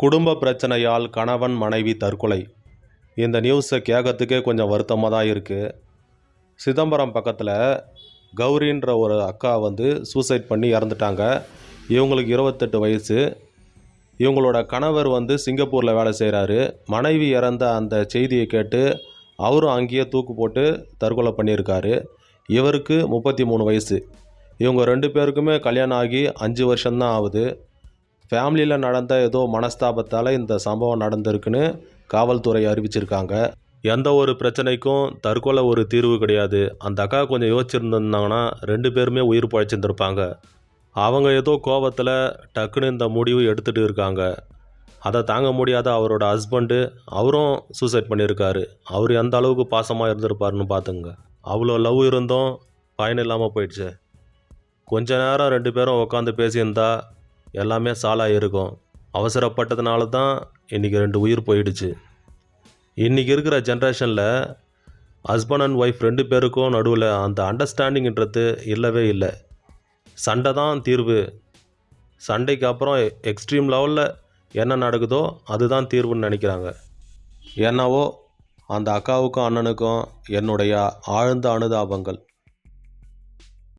குடும்ப பிரச்சனையால் கணவன் மனைவி தற்கொலை. இந்த நியூஸை கேட்கறதுக்கே கொஞ்சம் வருத்தமாக தான் இருக்குது சிதம்பரம் பக்கத்தில் கௌரின்ற ஒரு அக்கா வந்து சூசைட் பண்ணி இறந்துட்டாங்க. இவங்களுக்கு இருபத்தெட்டு வயசு. இவங்களோட கணவர் வந்து சிங்கப்பூரில் வேலை செய்கிறாரு மனைவி இறந்த அந்த செய்தியை கேட்டு அவரும் அங்கேயே தூக்கு போட்டு தற்கொலை பண்ணியிருக்காரு. இவருக்கு முப்பத்தி மூணு வயசு. இவங்க ரெண்டு பேருக்குமே கல்யாணம் ஆகி அஞ்சு வருஷம்தான் ஆகுது. ஃபேமிலியில் நடந்த ஏதோ மனஸ்தாபத்தால் இந்த சம்பவம் நடந்திருக்குன்னு காவல்துறை அறிவிச்சிருக்காங்க. எந்த ஒரு பிரச்சனைக்கும் தற்கொலை ஒரு தீர்வு கிடையாது. அந்த அக்கா கொஞ்சம் யோசிச்சிருந்திருந்தாங்கன்னா ரெண்டு பேருமே உயிர் பழைச்சிருந்துருப்பாங்க. அவங்க ஏதோ கோபத்தில் டக்குன்னு இந்த முடிவு எடுத்துகிட்டு இருக்காங்க. அதை தாங்க முடியாத அவரோட ஹஸ்பண்டு அவரும் சூசைட் பண்ணியிருக்காரு. அவர் எந்த அளவுக்கு பாசமாக இருந்திருப்பாருன்னு பார்த்துங்க அவ்வளோ லவ் இருந்தும் பயன் இல்லாமல் போயிடுச்சு. கொஞ்ச நேரம் ரெண்டு பேரும் உட்காந்து பேசியிருந்தா எல்லாமே சாலாக இருக்கும். அவசரப்பட்டதுனால தான் இன்றைக்கி ரெண்டு உயிர் போயிடுச்சு. இன்றைக்கி இருக்கிற ஜென்ரேஷனில் ஹஸ்பண்ட் அண்ட் ஒய்ஃப் ரெண்டு பேருக்கும் நடுவில் அந்த அண்டர்ஸ்டாண்டிங்கிறது இல்லவே இல்லை. சண்டை தான் தீர்வு. சண்டைக்கு அப்புறம் எக்ஸ்ட்ரீம் லெவலில் என்ன நடக்குதோ அதுதான் தீர்வுன்னு நினைக்கிறாங்க. என்னவோ அந்த அக்காவுக்கும் அண்ணனுக்கும் என்னுடைய ஆழ்ந்த அனுதாபங்கள்.